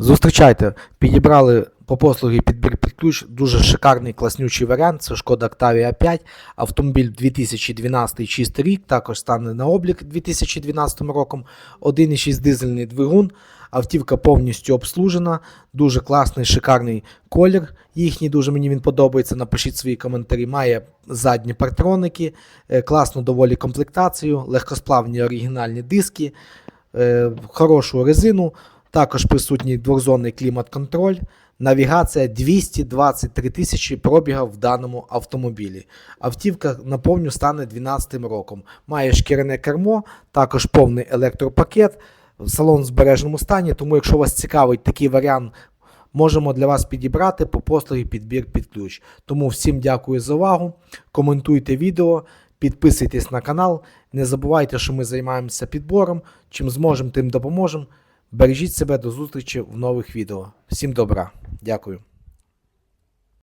Зустрічайте, підібрали по послуги підбір під ключ. Дуже шикарний класнючий варіант. Це шкода Octavia 5. Автомобіль 2012 чистий рік, також стане на облік 2012 роком. 1,6 дизельний двигун. Автівка повністю обслужена. Дуже класний, шикарний колір. Їхній дуже мені він подобається. Напишіть свої коментарі. Має задні партроники, е, класну доволі комплектацію, легкосплавні оригінальні диски, е, хорошу резину. Також присутній двохзонний клімат-контроль. Навігація 223 тисячі пробіга в даному автомобілі. Автівка наповню стане 12 роком. Має шкіряне кермо, також повний електропакет, салон в збереженому стані. Тому, якщо вас цікавить такий варіант, можемо для вас підібрати по послуги підбір під ключ. Тому всім дякую за увагу. Коментуйте відео, підписуйтесь на канал. Не забувайте, що ми займаємося підбором. Чим зможемо, тим допоможемо. Бережіть себе до зустрічі в нових відео. Всім добра. Дякую.